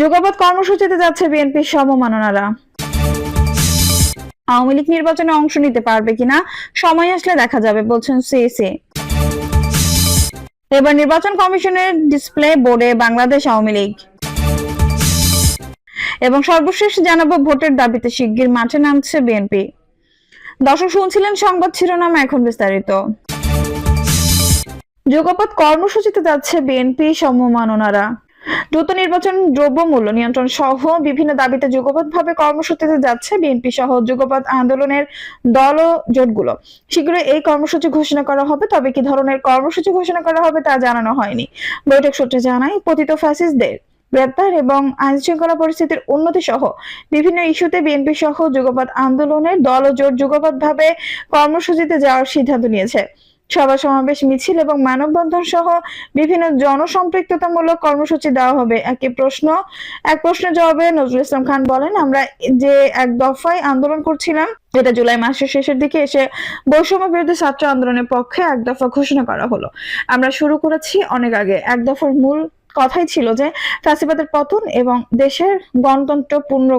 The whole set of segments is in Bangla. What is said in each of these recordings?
যুগপৎ কর্মসূচিতে যাচ্ছে বিএনপির সমমাননারা। আওয়ামী লীগ নির্বাচনে অংশ নিতে পারবে কিনা? সময় আসলে দেখা যাবে, বলছেন সিএসি এবার নির্বাচন কমিশনের ডিসপ্লে বোর্ডে বাংলাদেশ আওয়ামী লীগ। এবং সর্বশেষ জানাব ভোটের দাবিতে শিগগির মাঠে নামছে বিএনপি। দর্শক, শুনছিলেন সংবাদ শিরোনাম এখন বিস্তারিত। যুগপৎ কর্মসূচিতে যাচ্ছে বিএনপি সমমাননারা। দ্রুত নির্বাচন দ্রব্যমূল্য নিয়ন্ত্রণ সহ বিভিন্ন দাবিতে যুগপৎভাবে কর্মসূচিতে যাচ্ছে বিএনপি সহ যুগপৎ আন্দোলনের দল ও জোটগুলো। শীঘ্রই এই কর্মসূচি ঘোষণা করা হবে, তবে কি ধরনের কর্মসূচি ঘোষণা করা হবে তা জানানো হয়নি। বৈঠক সূত্রে জানায়, পতিত ফ্যাসিস্টদের গ্রেপ্তার এবং আইন শৃঙ্খলা পরিস্থিতির উন্নতি সহ বিভিন্ন ইস্যুতে বিএনপি সহ যুগপৎ আন্দোলনের দল ও জোট যুগপৎ ভাবে কর্মসূচিতে যাওয়ার সিদ্ধান্ত নিয়েছে। সভা সমাবেশ, মিছিল এবং মানববন্ধন সহ বিভিন্ন জনসম্পৃক্ততামূলক কর্মসূচি দেওয়া হবে। একই প্রশ্ন, এক প্রশ্নের জবাবে নজরুল ইসলাম খান বলেন, আমরা যে এক দফায় আন্দোলন করছিলাম, যেটা জুলাই মাসের শেষের দিকে এসে বৈষম্য বিরোধী ছাত্র আন্দোলনের পক্ষে এক দফা ঘোষণা করা হলো। আমরা শুরু করেছি অনেক আগে। এক দফার মূল কথাই ছিল যে, ফ্যাসিবাদের পতন এবং দেশের গণতন্ত্র পূর্ণ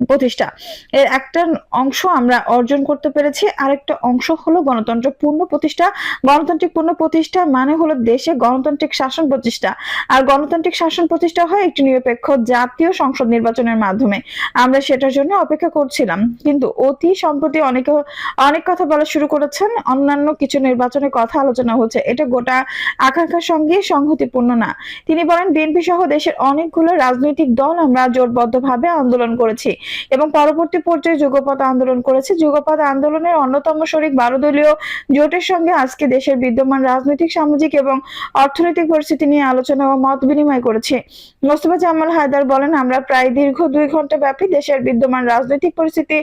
প্রতিষ্ঠা। এর একটা অংশ আমরা অর্জন করতে পেরেছি, আরেকটা অংশ হলো গণতন্ত্র পূর্ণ প্রতিষ্ঠা। গণতান্ত্রিক পূর্ণ প্রতিষ্ঠা মানে হলো দেশে গণতান্ত্রিক শাসন প্রতিষ্ঠা। আর গণতান্ত্রিক শাসন প্রতিষ্ঠা হয় একটি নিরপেক্ষ জাতীয় সংসদ নির্বাচনের মাধ্যমে। আমরা সেটার জন্য অপেক্ষা করছিলাম। কিন্তু অতি সম্প্রতি অনেকে, অনেক কথা বলা শুরু করেছেন, অন্যান্য কিছু নির্বাচনের কথা আলোচনা হচ্ছে। এটা গোটা আকাঙ্ক্ষার সঙ্গে সংহতিপূর্ণ না। তিনি বলেন, বিএনপি সহ দেশের অনেকগুলো রাজনৈতিক দল আমরা জোটবদ্ধভাবে আন্দোলন করেছি। এবং পরবর্তী পর্যায়ে যুগপথ আন্দোলন করেছে। যুগপথ আন্দোলনের অন্যতম শরিক বারো দলীয় জোটের সঙ্গে আজকে দেশের বিদ্যমান রাজনৈতিক, সামাজিক এবং অর্থনৈতিক পরিস্থিতি নিয়ে আলোচনা ও মত বিনিময় করেছে। মোস্তফা জামাল হায়দার বলেন, আমরা প্রায় দীর্ঘ দুই ঘণ্টা ব্যাপী দেশের বিদ্যমান রাজনৈতিক পরিস্থিতি,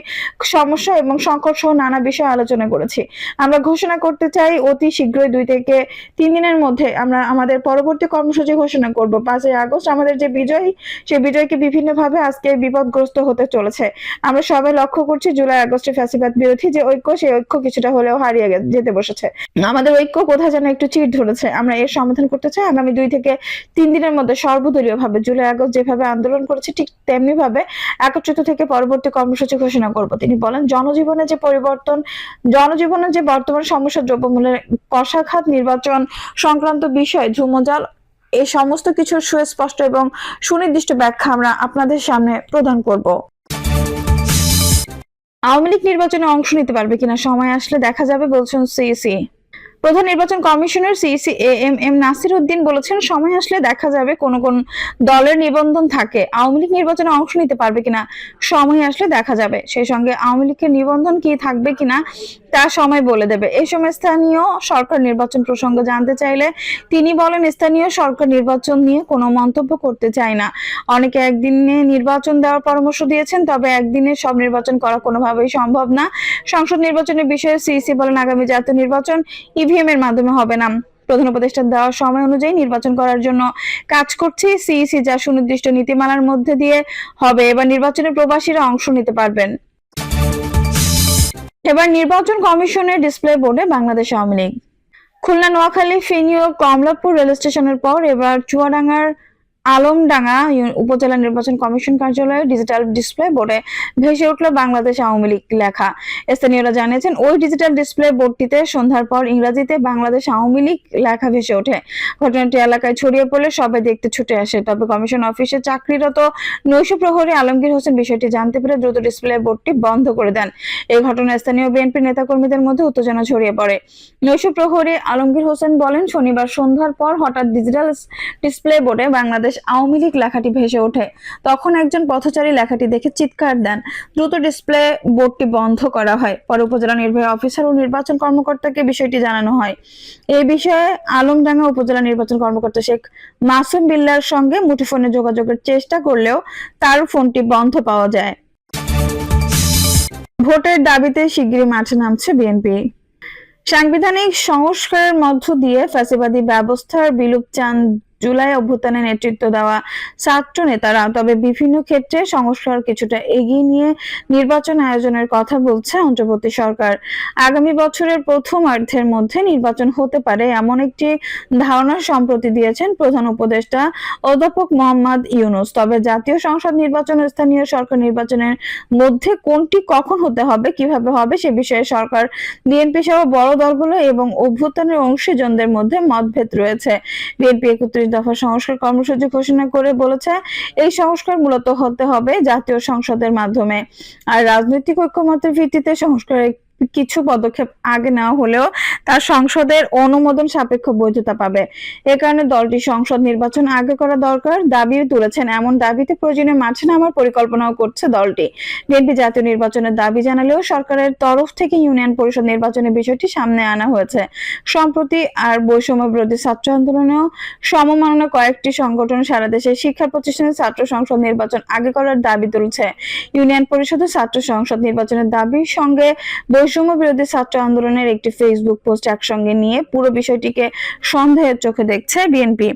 সমস্যা এবং সংকট সহ নানা বিষয়ে আলোচনা করেছি। আমরা ঘোষণা করতে চাই, অতি শীঘ্রই দুই থেকে তিন দিনের মধ্যে আমরা আমাদের পরবর্তী কর্মসূচি ঘোষণা করব। পাঁচই আগস্ট আমাদের যে বিজয়, সেই বিজয়কে বিভিন্নভাবে আজকে বিপদগ্রস্ত হতে চলেছে। আমরা সবাই লক্ষ্য করছি জুলাই আগস্টে ফ্যাসিবাদ বিরোধী যে ঐক্য, সেই ঐক্য কিছুটা হলেও হারিয়ে যেতে বসেছে। আমাদের ঐক্য কোথায় যেন একটু চিট ধরেছে। আমরা এর সমাধান করতে চাই। আগামী দুই থেকে তিন দিনের মধ্যে সর্বদলীয় ভাবে জুলাই আগস্ট যেভাবে আন্দোলন করেছে, ঠিক তেমনি ভাবে একত্রিত থেকে পরবর্তী কর্মসূচি ঘোষণা করব। তিনি বলেন, জনজীবনে যে পরিবর্তন জনজীবনের যে বর্তমান সমস্যা দ্রব্যমূল্যের কষাঘাত, নির্বাচন সংক্রান্ত বিষয়, ঝুমজাল এই সমস্ত কিছুর সুস্পষ্ট এবং সুনির্দিষ্ট ব্যাখ্যা আমরা আপনাদের সামনে প্রদান করব। আওয়ামী লীগ নির্বাচনে অংশ নিতে পারবে কিনা? সময় আসলে দেখা যাবে বলছেন সিইসি। প্রধান নির্বাচন commissioner CEC A M M Nasir Uddin বলেছেন, সময় আসলে দেখা যাবে কোন কোন দলের নিবন্ধন থাকে। আওয়ামী লীগ নির্বাচনে অংশ নিতে পারবে কিনা, সময় আসলে দেখা যাবে। সেই সঙ্গে আওয়ামী লীগের নিবন্ধন কি থাকবে কিনা, তা সময় বলে দেবে। এই সময় স্থানীয় সরকার নির্বাচন প্রসঙ্গ জানতে চাইলে তিনি বলেন, স্থানীয় সরকার নির্বাচন নিয়ে কোনো মন্তব্য করতে চায় না। অনেকে একদিনে নির্বাচন দেওয়ার পরামর্শ দিয়েছেন, তবে একদিনে সব নির্বাচন করা কোনোভাবেই সম্ভব না। সংসদ নির্বাচনের বিষয়ে সিইসি বলেন, আগামী জাতীয় নির্বাচন ইভিএম এর মাধ্যমে হবে না। প্রধান উপদেষ্টা দেওয়া সময় অনুযায়ী নির্বাচন করার জন্য কাজ করছে সিইসি, যা সুনির্দিষ্ট নীতিমালার মধ্যে দিয়ে হবে। এবার নির্বাচনে প্রবাসীরা অংশ নিতে পারবেন। এবার নির্বাচন কমিশনের ডিসপ্লে বোর্ডে বাংলাদেশ আওয়ামী লীগ। খুলনা, নোয়াখালী ফেনী ও কমলাপুর রেল স্টেশনের পর এবার চুয়াডাঙ্গার আলমডাঙ্গা উপজেলা নির্বাচন কমিশন কার্যালয়ে ডিজিটাল ডিসপ্লে বোর্ডে ভেসে উঠল বাংলাদেশ আওয়ামী লীগ লেখা। স্থানীয়রা জানিয়েছেন, ওই ডিজিটাল ডিসপ্লে বোর্ডটিতে সন্ধ্যার পর ইংরেজিতে বাংলাদেশ আওয়ামী লীগ লেখা ভেসে ওঠে। ঘটনাটি এলাকায় ছড়িয়ে পড়লে সবাই দেখতে ছুটে আসে। তবে কমিশন অফিসে চাকরিরত নৈশ প্রহরী আলমগীর হোসেন বিষয়টি জানতে পেরে দ্রুত ডিসপ্লে বোর্ডটি বন্ধ করে দেন। এই ঘটনায় স্থানীয় বিএনপি নেতাকর্মীদের মধ্যে উত্তেজনা ছড়িয়ে পড়ে। নৈশ প্রহরী আলমগীর হোসেন বলেন, শনিবার সন্ধ্যার পর হঠাৎ ডিজিটাল ডিসপ্লে বোর্ডে বাংলাদেশ আওয়ামী লীগ লেখাটি ভেসে ওঠে। তখন একজন পথচারী লেখাটি দেখে চিৎকার দেন। দ্রুত ডিসপ্লে বোর্ডটি বন্ধ করা হয়। পরে উপজেলা নির্বাহী অফিসার ও নির্বাচন কর্মকর্তাকে বিষয়টি জানানো হয়। এই বিষয়ে আলমডাঙ্গা উপজেলা নির্বাচন কর্মকর্তা শেখ মাসুম বিল্লার সঙ্গে মুঠোফোনে যোগাযোগের চেষ্টা করলেও তার ফোনটি বন্ধ পাওয়া যায়। ভোটের দাবিতে শিগগিরই মাঠে নামছে বিএনপি। সাংবিধানিক সংস্কারের মধ্য দিয়ে ফ্যাসিবাদী ব্যবস্থার বিলুপ চান জুলাই অভ্যুত্থানে নেতৃত্ব দেওয়া ছাত্র নেতারা, তবে বিভিন্ন ক্ষেত্রে সংস্কার কিছুটা এগিয়ে নিয়ে নির্বাচন আয়োজনের কথা বলছে অন্তর্বর্তী সরকার। আগামী বছরের প্রথমার্ধের মধ্যে নির্বাচন হতে পারে এমন একটি ধারণা সম্প্রতি দিয়েছেন প্রধান উপদেষ্টা অধ্যাপক মোহাম্মদ ইউনুস। তবে জাতীয় সংসদ নির্বাচন স্থানীয় সরকার নির্বাচনের মধ্যে কোনটি কখন হতে হবে, কীভাবে হবে, সে বিষয়ে সরকার, বিএনপি সহ বড় দলগুলো এবং অভ্যুত্থানের অংশীজনদের মধ্যে মতভেদ রয়েছে। বিএনপি একত্রিশ দফা সংস্কার কর্মসূচি ঘোষণা করে বলেছে, এই সংস্কার মূলত হতে হবে জাতীয় সংসদের মাধ্যমে। আর রাজনৈতিক ঐক্যমতের ভিত্তিতে সংস্কারের কিছু পদক্ষেপ আগে নেওয়া হলেও তার সংসদের অনুমোদন সাপেক্ষ বৈধতা পাবে। এ কারণে দলটি সংসদ নির্বাচন আগে করা দরকার। দাবি তুলেছেন এমন দাবিতে প্রয়োজনে মাঠে নামার পরিকল্পনাও করছে দলটি। বিএনপি জাতীয় নির্বাচনের দাবি জানালেও সরকারের তরফ থেকে ইউনিয়ন পরিষদ নির্বাচনের বিষয়টি সামনে আনা হয়েছে। সম্প্রতি আর বৈষম্য বিরোধী ছাত্র আন্দোলনেও সমমাননা কয়েকটি সংগঠন সারা দেশে শিক্ষা প্রতিষ্ঠানের ছাত্র সংসদ নির্বাচন আগে করার দাবি তুলছে। ইউনিয়ন পরিষদ ও ছাত্র সংসদ নির্বাচনের দাবির সঙ্গে বৈষম্য বিরোধী ছাত্র আন্দোলনের একটি ফেসবুক পোস্ট একসঙ্গে নিয়ে পুরো বিষয়টিকে সন্দেহের চোখে দেখছে বিএনপি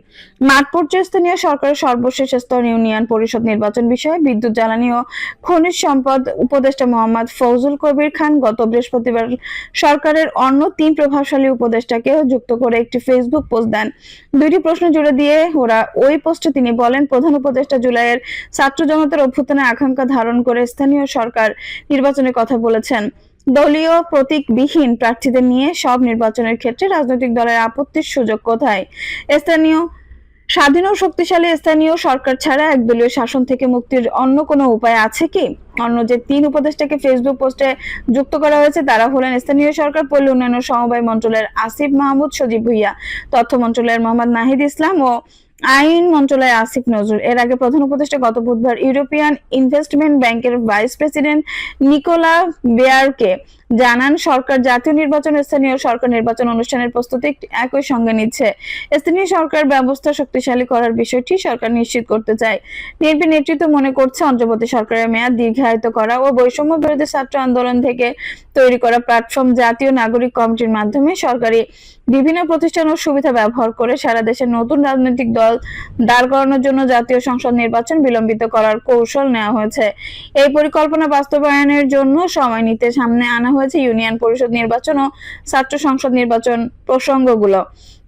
মাঠ পর্যায়ে স্থানীয় সরকারের সর্বশেষ স্তর ইউনিয়ন পরিষদ নির্বাচন বিষয়ে বিদ্যুৎ, জ্বালানি ও খনিজ সম্পদ উপদেষ্টা মোহাম্মদ ফৌজুল কবির খান গত বৃহস্পতিবার সরকারের অন্য তিন প্রভাবশালী উপদেষ্টাকে যুক্ত করে একটি ফেসবুক পোস্ট দেন। দুইটি প্রশ্ন জুড়ে দিয়ে ওরা ওই পোস্টে তিনি বলেন, প্রধান উপদেষ্টা জুলাইয়ের ছাত্র জনতার অভ্যুত্থানের আকাঙ্ক্ষা ধারণ করে স্থানীয় সরকার নির্বাচনের কথা বলেছেন। দলীয় প্রতীকবিহীন প্রার্থীদের নিয়ে সব নির্বাচনের ক্ষেত্রে রাজনৈতিক দলের আপত্তির সুযোগ কোথায়? স্থানীয় স্বাধীন ও শক্তিশালী স্থানীয় সরকার ছাড়া একদলীয় শাসন থেকে মুক্তির অন্য কোনো উপায় আছে কি? অন্য যে তিন উপদেষ্টাকে ফেসবুক পোস্টে যুক্ত করা হয়েছে, তারা হলেন স্থানীয় সরকার, পল্লী উন্নয়ন সমবায় মন্ত্রণালয়ের আসিফ মাহমুদ, সজীব ভুইয়া, তথ্য মন্ত্রণালয়ের মোহাম্মদ নাহিদ ইসলাম ও আইন মন্ত্রণালয় আসিফ নজরুল। এর আগে প্রধান উপদেষ্টা গত বুধবার ইউরোপিয়ান ইনভেস্টমেন্ট ব্যাংকের ভাইস প্রেসিডেন্ট নিকোলা বেয়ারকে জানান, সরকার জাতীয় নির্বাচন স্থানীয় সরকার নির্বাচন অনুষ্ঠানের প্রস্তুতি একই সঙ্গে নিচ্ছে। স্থানীয় সরকার ব্যবস্থা শক্তিশালী করার বিষয়টি সরকার নিশ্চিত করতে চায়। বিএনপি নেতৃত্ব মনে করছে অন্তর্বর্তী সরকারের মেয়াদ দীর্ঘায়িত করা ও বৈষম্য বিরোধী ছাত্র আন্দোলন থেকে তৈরি করা প্ল্যাটফর্ম জাতীয় নাগরিক কমিটির মাধ্যমে সরকারি বিভিন্ন প্রতিষ্ঠান ও সুবিধা ব্যবহার করে সারা দেশের নতুন রাজনৈতিক দল দাঁড় করানোর জন্য জাতীয় সংসদ নির্বাচন বিলম্বিত করার কৌশল নেওয়া হয়েছে। এই পরিকল্পনা বাস্তবায়নের জন্য সময় নিতে সামনে আনা হয়েছে ইউনিয়ন পরিষদ নির্বাচন ও ছাত্র সংসদ নির্বাচন প্রসঙ্গগুলো।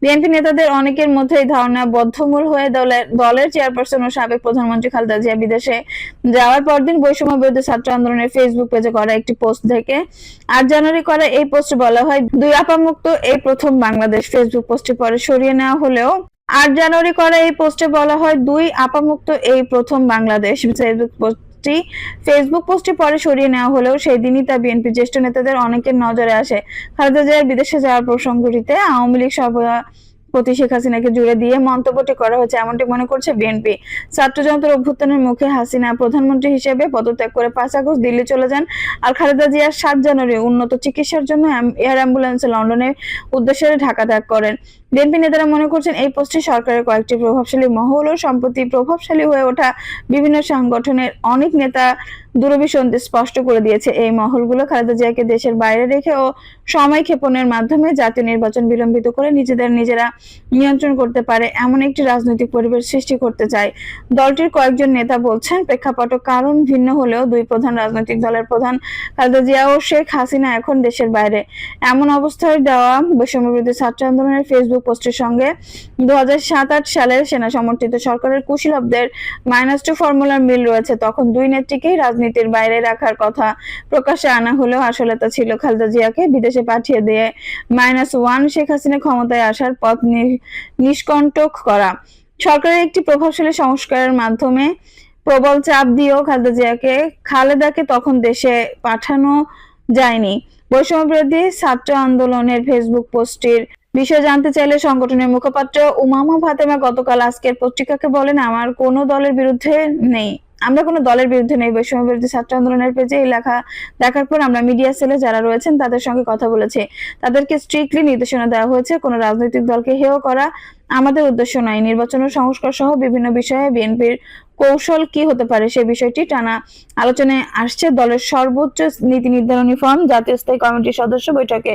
বিএনপি নেতাদের অনেকের মধ্যে এই ধারণা বদ্ধমূল হয়ে দলের দলের চেয়ারপারসন ও সাবেক প্রধানমন্ত্রী খালেদা জিয়া বিদেশে যাওয়ার পরদিন বৈষম্য বিরোধী ছাত্র আন্দোলনের ফেসবুক পেজে করা একটি পোস্ট থেকে আট জানুয়ারি করা এই পোস্টে বলা হয়, দুই আপামুক্ত, এই প্রথম বাংলাদেশ ফেসবুক পোস্টে পরে সরিয়ে নেওয়া হলেও আট জানুয়ারি করা এই পোস্টে বলা হয়, দুই আপামুক্ত, এই প্রথম বাংলাদেশ ফেসবুক পোস্টটি ফেসবুক পোস্টে পরে সরিয়ে নেওয়া হলেও সেই দিনই তা বিএনপি জ্যেষ্ঠ নেতাদের অনেকের নজরে আসে। খালেদা জিয়ার বিদেশে যাওয়ার প্রসঙ্গটিতে আওয়ামী লীগ সভাপতি শেখ হাসিনাকে জুড়ে দিয়ে মন্তব্যটি করা হয়েছে, এমনটি মনে করছে বিএনপি। ছাত্র জনতার অভ্যুত্থানের মুখে হাসিনা প্রধানমন্ত্রী হিসেবে পদত্যাগ করে পাঁচ আগস্ট দিল্লি চলে যান আর খালেদা জিয়া সাত জানুয়ারি উন্নত চিকিৎসার জন্য এয়ার অ্যাম্বুলেন্সে লন্ডনের উদ্দেশ্যে ঢাকা ত্যাগ করেন। বিএনপি নেতারা মনে করছেন এই পোস্টে সরকারের কয়েকটি প্রভাবশালী মহল ও সম্প্রতি প্রভাবশালী হয়ে ওঠা বিভিন্ন সংগঠনের অনেক নেতা দূরভিসন্ধি স্পষ্ট করে দিয়েছে। এই মহলগুলো খালেদা জিয়াকে দেশের বাইরে রেখে ও সময় ক্ষেপণের মাধ্যমে জাতীয় নির্বাচন বিলম্বিত করে নিজেদের নিজেরা নিয়ন্ত্রণ করতে পারে এমন একটি রাজনৈতিক পরিবেশ সৃষ্টি করতে চায়। দলটির কয়েকজন নেতা বলছেন, প্রেক্ষাপট কারণ ভিন্ন হলেও দুই প্রধান রাজনৈতিক দলের প্রধান খালেদা জিয়া ও শেখ হাসিনা এখন দেশের বাইরে। এমন অবস্থায় দেওয়া বৈষম্য বিরোধী ছাত্র আন্দোলনের ফেসবুক পোস্টের সঙ্গে দু সালের সেনা সমর্থিত সরকারের কুশীলবদের মাইনাস টু ফর্মুলার মিল রয়েছে। তখন দুই নেত্রীকেই রাজনীতির বাইরে রাখার কথা প্রকাশ্যে আনা হলেও আসলে তা ছিল খালেদা জিয়াকে বিদেশে পাঠিয়ে দিয়ে মাইনাস ওয়ান শেখ হাসিনা ক্ষমতায় আসার পথ নিষ্কণ্টক করা। সরকারের একটি প্রভাবশালী সংস্কারের মাধ্যমে প্রবল চাপ দিয়েও খালেদা জিয়াকে, খালেদাকে তখন দেশে পাঠানো যায়নি। বৈষম্য বিরোধী ছাত্র আন্দোলনের ফেসবুক পোস্টের বিষয়ে জানতে চাইলে সংগঠনের মুখপাত্র উমামা ফাতেমা গতকাল আজকের পত্রিকাকে বলেন, আমার কোনো দলের বিরুদ্ধে নেই। আমরা কোনো দলের বিরুদ্ধে নেই। বৈষম্য বিরুদ্ধে ছাত্র আন্দোলনের পেজে এই লেখা দেখার পর আমরা মিডিয়া সেলে যারা রয়েছেন তাদের সঙ্গে কথা বলেছি। তাদেরকে স্ট্রিক্টলি নির্দেশনা দেওয়া হয়েছে। কোনো রাজনৈতিক দলকে হেয় করা আমাদের উদ্দেশ্য নয়। নির্বাচন সংস্কার সহ বিভিন্ন বিষয়ে বিএনপির কৌশল কি হতে পারে সে বিষয়টি টানা আলোচনায় আসছে দলের সর্বোচ্চ নীতি নির্ধারণী ফর্ম, জাতীয় স্থায়ী কমিটির সদস্য বৈঠকে।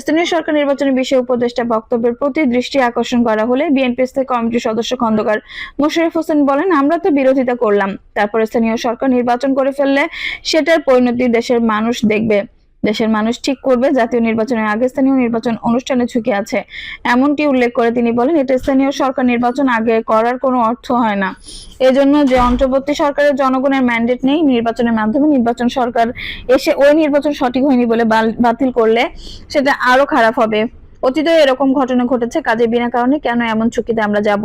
স্থানীয় সরকার নির্বাচনের বিষয়ে উপদেষ্টা বক্তব্যের প্রতি দৃষ্টি আকর্ষণ করা হলে বিএনপি স্থায়ী কমিটির সদস্য খন্দকার মোশাররফ হোসেন বলেন, আমরা তো বিরোধিতা করলাম। তারপর স্থানীয় সরকার নির্বাচন করে ফেললে সেটার পরিণতি দেশের মানুষ দেখবে। দেশের মানুষ ঠিক করবে, জাতীয় নির্বাচনের আগে স্থানীয় নির্বাচন অনুষ্ঠানে ঝুঁকি আছে। এমনটি উল্লেখ করে তিনি বলেন, এটা স্থানীয় সরকার নির্বাচন আগে করার কোনো অর্থ হয় না। এজন্য যে অন্তর্বর্তী সরকারের জনগণের ম্যান্ডেট নেই, নির্বাচনের মাধ্যমে নির্বাচন সরকার এসে ওই নির্বাচন সঠিক হয়নি বলে বাতিল করলে সেটা আরও খারাপ হবে। অতীতে এরকম ঘটনা ঘটেছে, কাজে বিনা কারণে কেন এমন ঝুঁকিতে আমরা যাব?